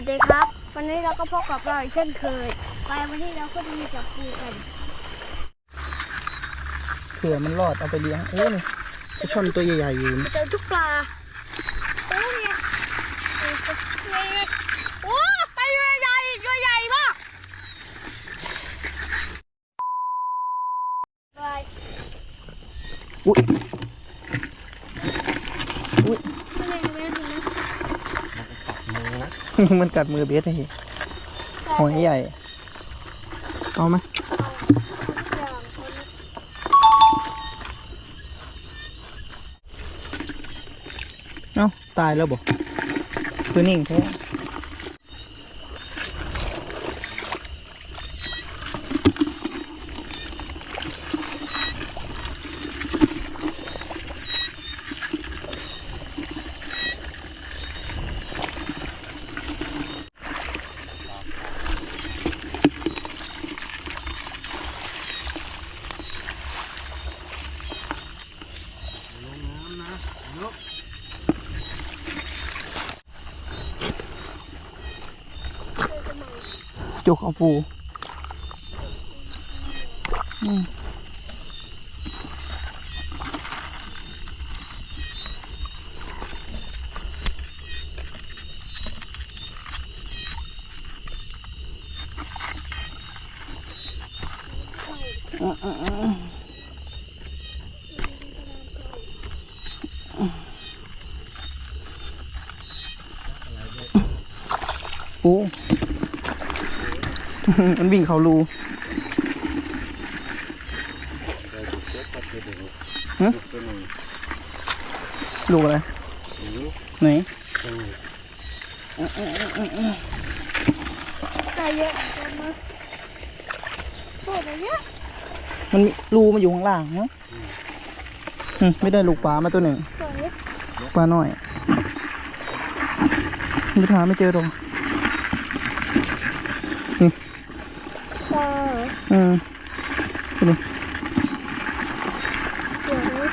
วัสดีครับ วันนี้เราก็พบกับเราอีกเช่นเคย ไปวันนี้เราก็จะมีจับปูกันเผื่อมันรอดเอาไปเลี้ยงโอ้นี่ปลาช่อนตัวใหญ่ๆอยู่เจอทุกปลาโอ้ยโอ้ไปใหญ่ๆตัวใหญ่มากไปอุ้ยอุ้ย ไม่ได้ไม่ได้นะ มันกัดมือเบสเลยหอยใหญ่ เอาไหมเอ้า ตายแล้วบ่คือนิ่งแท้ จกเอาปูอืมปู มันวิ่งเขารูฮะลูกอะไรไหนไก่เยอะจันะโคตรเยอะมันมีรูมาอยู่ข้างล่างมั้งอืมไม่ได้ลูกปลามาตัวหนึ่งปลาหน่อยไม่หาไม่เจอหรอก ปลาอืมไปดูเดี๋ยวนี้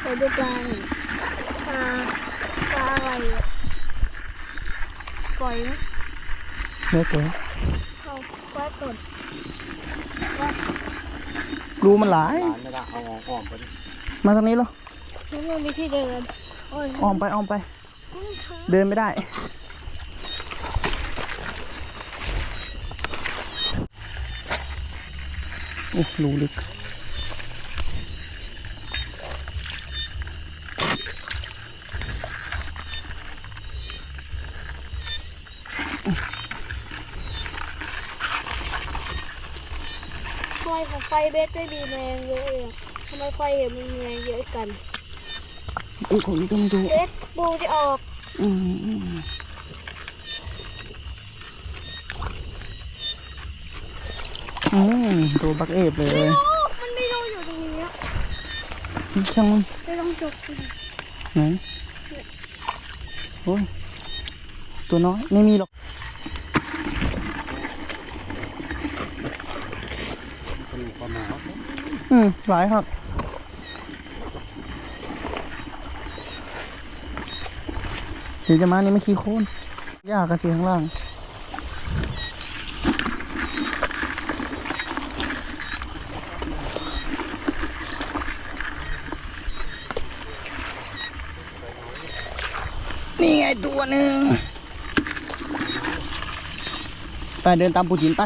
ไปดูปลาหน่อยปลาปลาอะไรอะปล่อยไหมแล้วแต่เอาไว้ก่อนรูมันหลายร้านไม่ได้เอาออกออกไปดิมาทางนี้เหรอนี่มันมีที่เดินโอ้ยอ้อมไปอ้อมไป เดินไม่ได้ โอ้ รูลึก ทำไมของไฟเบสไม่มีแมงเยอะเลยอะทำไมไฟเห็นมันมีแมงเยอะกันอุ้ยผมต้องดูเบสบูจะออก อืม อืมอืมตัวบักเอฟเลยโอ้มันไม่รู้อยู่ตรงนี้อะช่างมันไม่ต้องจบสิไหนโอ้ยตัวน้อยไม่มีหรอกเป็นประมาณอืมหลายครับเดี๋ยวจะมานี่ไม่ขี้โค่นยากกันสิข้างล่าง นี่ ไงตัวหนึ่งไปเดินตามปูจินไป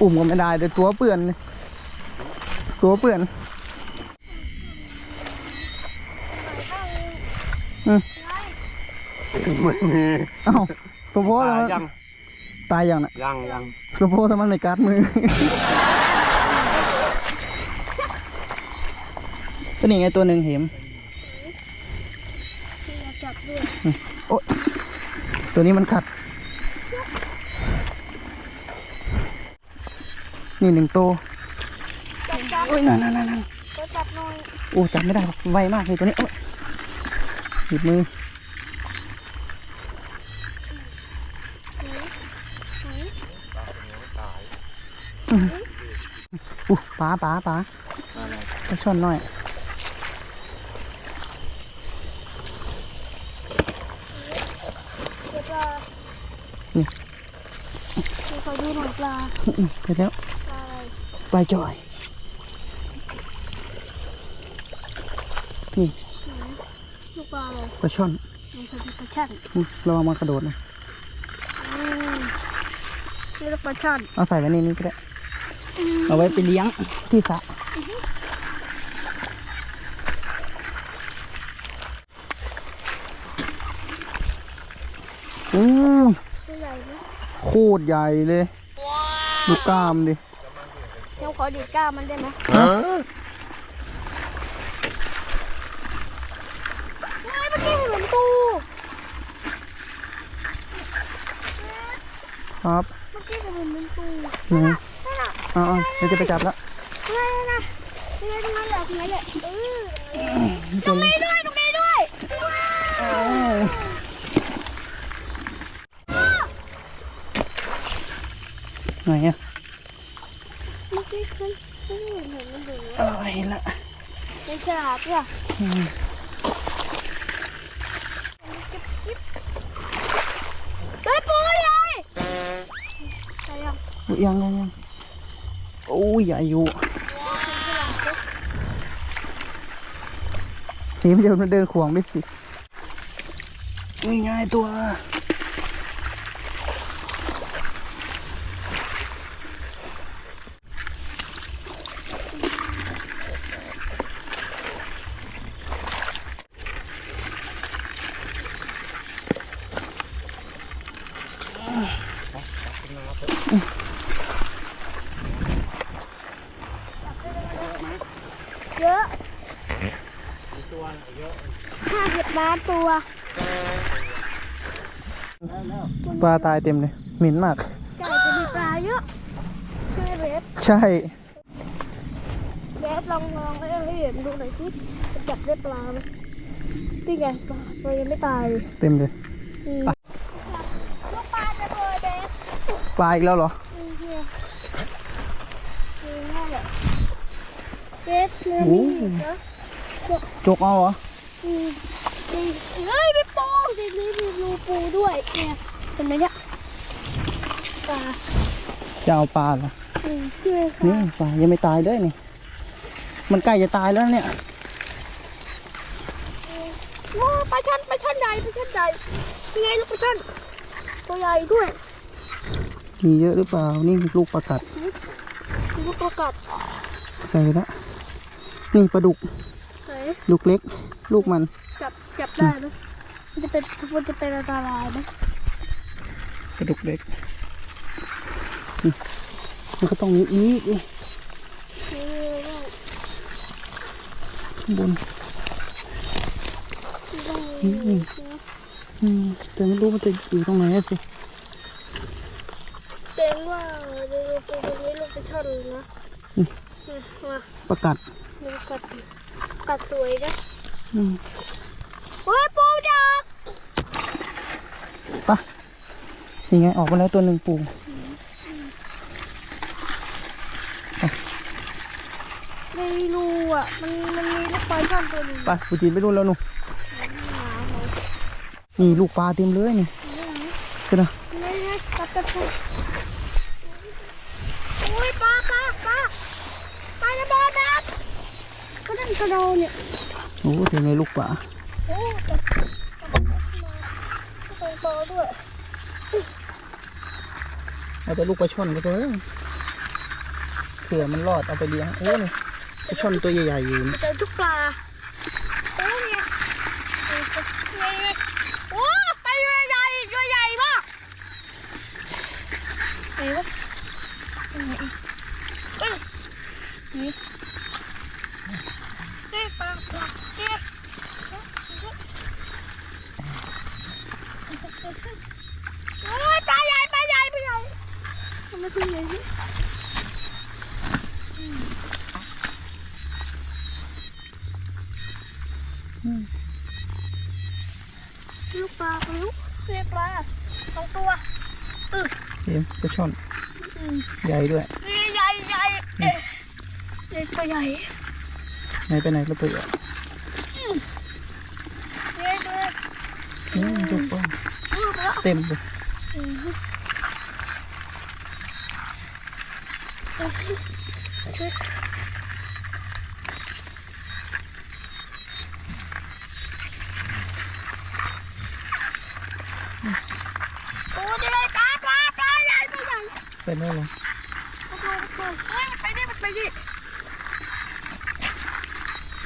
อุ่มก็ไม่ได้เดี๋ยวตัวเปื่อน ตัวเปื่อน ไม่มีเอ้าสมโพธิตายมันยังตายอย่างน่ะยังยังสมโพธิมันไม่กัดมือ ก็นี่ไงตัวหนึ่งเห็มที่จะจับด้วยโอ๊ยตัวนี้มันขัด นี่หนึ่งตัวจับจับโอ้ยนั่นนั่นนั่นนั่นก็จับหน่อยโอ้จับไม่ได้หรอกไวมากเลยตัวนี้โอ้ย หยิบมืออู้ปลาปลาปลาปลาช่อนหน่อยเดี๋ยวปลานี่เดี๋ยวขอดูหน่อยปลาอื้อไปแล้วปลาอะไรปลาจอยนี่ ลูกปลาอะไรปลาช่อนมันคือปลาช่อนอื้อระวังมันกระโดดนะอืมนี่ลูกปลาช่อนเอาใส่ไว้ในนี้ก็ได้เอาไว้ไปเลี้ยงที่สระอู้ตัวใหญ่ไหมโคตรใหญ่เลย ดูกล้ามดิเดี๋ยวขอดีดก้ามมันได้ไหม ฮะ เฮ้ยเมื่อกี้เหมือนปู ครับเมื่อกี้เหมือนปูไหนนั่นน่ะเอาเอาเดี๋ยวจะไปจับแล้วนั่นน่ะนั่นน่ะตรงนั้นแหละตรงนั้นแหละเออตตัรวงนี้นี้ด้วยตรงนี้ด้วยไหนอะเมื่อกี้มันไม่เห็นเห็นมันอยู่เออเห็นละในฉลา ยังยังยังยังโอ้ยใหญ่อยู่นี่มันจะมาเดินขวงด้วยสินี่ไงตัวเยอะห้าสิบ ล้านตัว ปลาตายเต็มเลยเหม็นมาก ไก่จะมีปลาเยอะใช่ไหมเวฟใช่ เวฟลองลองให้ให้เห็นดูหน่อยสิจะจับได้ปลาไหมนี่ไงปลาตัวยังไม่ตายเลยเต็มเลย อืมลูกปลาจะเบอร์เบฟปลาอีกแล้วเหรออืมเนี่ยอืมนั่นแหละเวฟเนื้อมีอีกนะจกเอาเหรอ อืม นี่เฮ้ยมีปูทีนี้มีรูปูด้วยเนี่ยเห็นไหมเนี่ยปลาจะเอาปลาเหรออืมใช่ไหมนี่คะปลายังไม่ตายด้วยนี่ มันใกล้จะตายแล้วเนี่ยโอ้ปลาช่อนปลาช่อนใหญ่ปลาช่อนใหญ่ยังไงลูกปลาช่อนตัวใหญ่ด้วยมีเยอะหรือเปล่านี่ลูกปลากัดลูกประกัดใส่ละนี่ปลาดุกไหน ลูกเล็ก ลูกมันจับ จับได้ไหมมันจะเป็นมันจะเป็นอันตรายไหมปลาดุกเล็กนี่มันก็ต้องมีอีกนี่นี่ต้องข้างบนต้องอืมอืมแต่ไม่รู้มันจะอยู่ตรงไหนอะสิเต็งว่าเดี๋ยวปูตรงนี้ลูกปลาช่อนเลยนะอืมมาประกัดดูกัดกัดสวยนะอืม เฮ้ยปูดักไปะยังไงออกมาแล้วตัวหนึ่งปูในรูอะ มันมันมีลูกปลาช่อนตัวหนึงไปปูจีนไปรุ่นแล้วหนูหมาเหรอนี่ลูกปลาเต็มเลยนี่คือนะไม่ใช่ปลากระทุกโอ้ยปลาปลาปลาปลาระเบิดนะก็นั่นกระโดดเนี่ยโอ้เต็มเลยลูกปลา โอ้แต่ปลา โตด้วยเอาแต่ลูกปลาช่อนก็ตัวเองเผื่อมันรอดเอาไปเลี้ยงโอ้นี่ปลาช่อนตัวใหญ่ๆอยู่นี่เจอทุกปลาโอ้เนี่ยเนี่ยโอ้ปลาตัวใหญ่ตัวใหญ่มากไหนวะไหนอีกเอ้ยนี่นี่ปลาปลาเนี่ยโอ้ยปลาใหญ่ปลาใหญ่ปลาใหญ่ ทำไมถึงใหญ่นี่ลูกปลาลูกเรียกปลาสองตัวเห็นปลาช่อนอืมใหญ่ด้วยนี่ใหญ่ใหญ่เอ๊ะใหญ่ตัวใหญ่ไหนไปไหนแล้วตัวใหญ่ใหญ่ตัวใหญ่อืมจุกป้องลูกแล้วเต็มเลย อืมโอเคโอเคโอ้ยปลาปลาปลาใหญ่ตัวใหญ่ไปโน่นเลยโอ้โหโอ้โหเฮ้ยไปดิไปดิ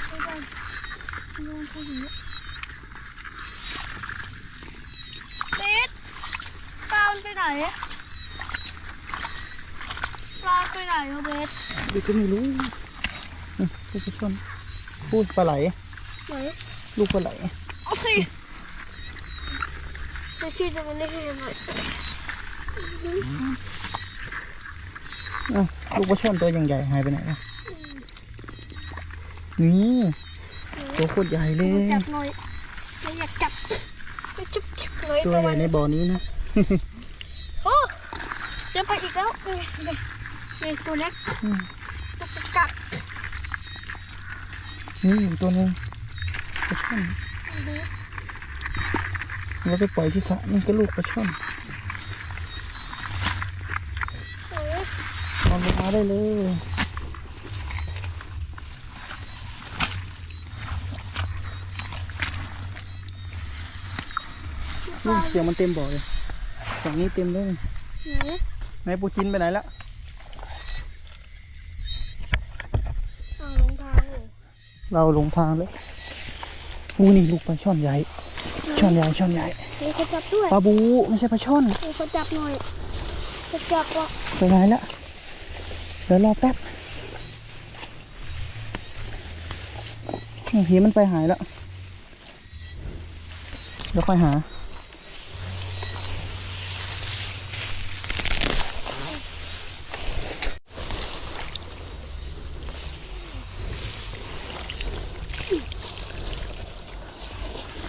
ไปดิไปดิไปดิติดปลามันไปไหน ไปไหนอะเบสเด็กก็ไม่รู้อืมปลาช่อนพูดปลาไหลไหนลูกปลาไหลเอาสิจะชี้จะมันได้เห็นไหมอ้าวลูกปลาช่อนตัวยังใหญ่หายไปไหนล่ะนี่ตัวโคตรใหญ่เลยจับหน่อยไม่อยากจับไม่จับจับหน่อยตัวใหญ่ในบ่อนี้นะโอ้จะไปอีกแล้ว นี่นี่นี่ตัวเล็กอืมตัวกระกัดนี่อีกตัวหนึงปลาช่อนเราไปปล่อยที่สระนี่ก็ลูกปลาช่อนโอ้ยเอาลงมาได้เลยนี่เสียงมันเต็มบ่อเลยฝั่งนี้เต็มเลยไหนไหนปูจินไปไหนละ เอารองเท้าเลย เราหลงทางเลยอู้นี่ลูกปลาช่อนใหญ่ ช่อนใหญ่ ช่อนใหญ่ มีคนจับด้วย ปลาบูไม่ใช่ปลาช่อน มีคนจับหน่อยจะจับว่ะไปไหนละเดี๋ยวรอแป๊บเห็นมันไปหายแล้ว เดี๋ยวค่อยหา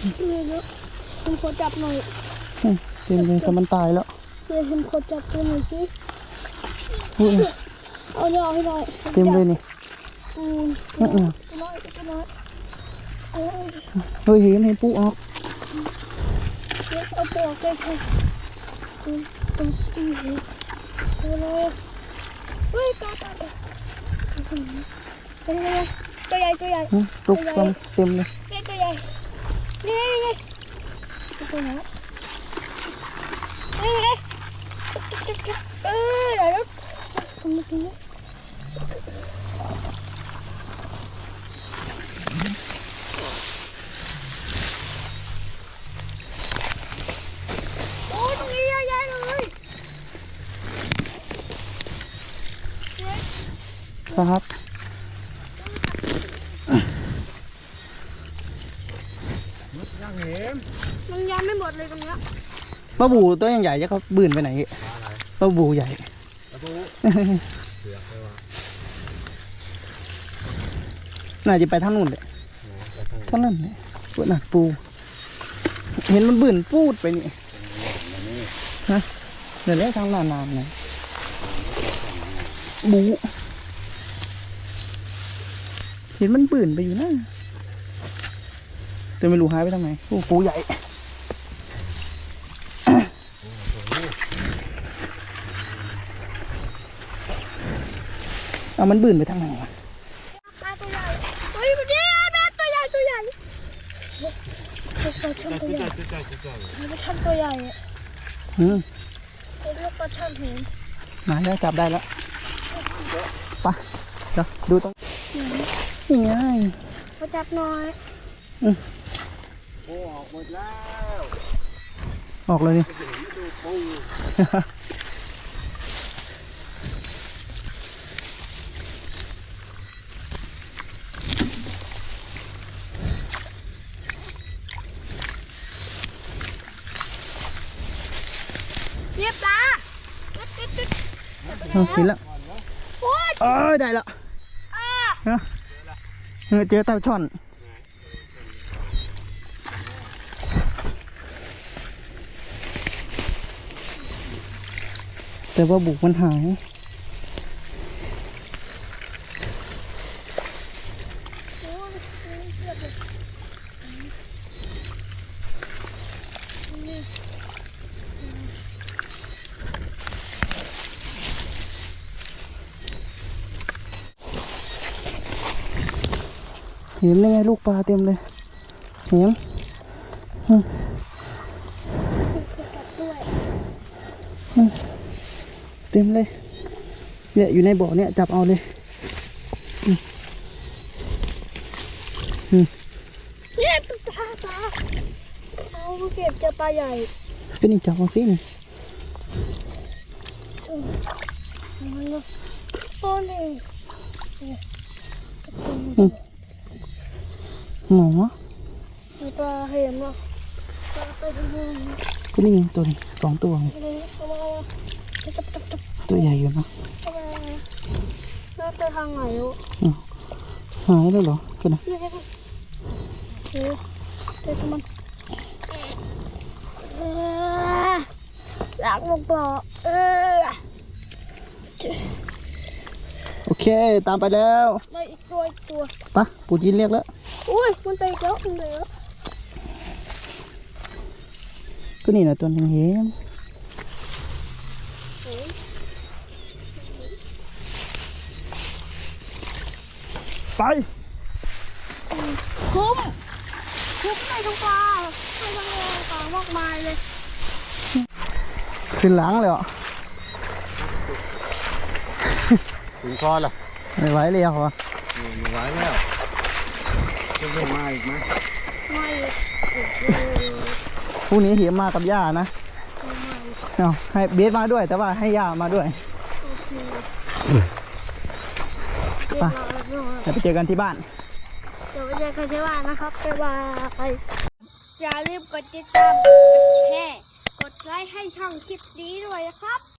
นี่เนาะมีคนจับหน่อยอืมจริงๆแต่มันตายแล้วเดี๋ยวเห็นคนจับตัวหน่อยสิอุ้ยเอาเนี่ยเอาให้หน่อยเต็มเลยนี่อืมอื้อหือเอาหน่อยเอาหน่อยเอาหน่อยเฮ้ยเห็นเห็นปูออกเดี๋ยวเอาปลอกไปให้อืมอืมอืมอืมเอาเลยเฮ้ยตายตายตายอืมเป็นไงตัวใหญ่ตัวใหญ่อืมลูกเต็มเต็มเลยนี่ตัวใหญ่ นี่นี่นี่ตัวไหนนี่ไงเออเดี๋ยวนะตรงนี้โอ้ยตรงนี้เยอะแยะเลย ครับ ยังเห็น มันยังไม่หมด เลยตรงเนี้ยปลาบูตัวยังใหญ่จะเขาบืนไปไหนปลาบูใหญ่ประตูเสือกเลยวะน่าจะไปทางนู้นเลยไปทางทางนั้นเลยปูน่ะปู เห็นมันบืนปูดไปนี่นี้ฮะเดี๋ยวแล้วทางนานามนะบูเห็นมันปืนไปอยู่นะแต่ไม่รู้หายไปทางไหนโอ้ปูใหญ่ เอามันบืนไปทางไหนวะปลาตัวใหญ่เฮ้ยมันนี่แม่ตัวใหญ่ตัวใหญ่เฮ้ยปลาช่อนตัวใหญ่จุดใจจุดใจปลาช่อนตัวใหญ่อะอืมเรียกปลาช่อนเห็นมาแล้วจับได้แล้วไปเดี๋ยวดูตรงนี่ไงมาจับหน่อยโอ้ออกหมดแล้ว ออกเลยนี่ เห็นแล้วเออได้ละเฮ้ยเจอเต่าช่อนแต่ว่าบุกมันหาย เทียบเลยนี่เห็นได้ไงลูกปลาเต็มเลยเห็นด้วยเต็มเลย เนี่ยอยู่ในบ่อเนี่ยจับเอาเลยเนี่ยปลาปลาเอาเก็บเจอปลาใหญ่ก็นี่จับเอาสินี่มันเลยโอ้นี่ หมอมีปลาเห็นป่ะปลาไปดูดูก็นี่ไงตัวนี้สองตัวไงดูเอามาเอามาจับจับจับตัวใหญ่อยู่นะเอามาแล้วไปทางไหนวะหายแล้วเหรอก็นะนี่ไงเฮ้ยเดี๋ยวมันเออหลักลงปลาเออโอเค ตามไปแล้วได้อีกตัวอีกตัวปะปูจีนเรียกแล้ว อุ้ยมันไปอีกแล้วมันไปอีกแล้วก็นี่นะตัวนึงเห็นไปคุ้มคุ้มในทุกปลาในทั้งโลปลามากมายเลย ขึ้นหลังเลยอะถึงคอละไม่ไหวเลยอะวะไม่ไหวแล้ว จะไม่มาอีกไหมไม่พรุ่งนี้เหียมมากับย่านะไม่ไม่เอาให้เบสมาด้วย แต่ว่าให้ย่ามาด้วยโอเคไปเดี๋ยวมาเดี๋ยวไปเจอกันที่บ้านเดี๋ยวไปเจอกันที่บ้านนะครับบ๊ายบายอย่าลืมกดติดตามกดแชร์กดไลค์ให้ช่องคลิปนี้ด้วยนะครับ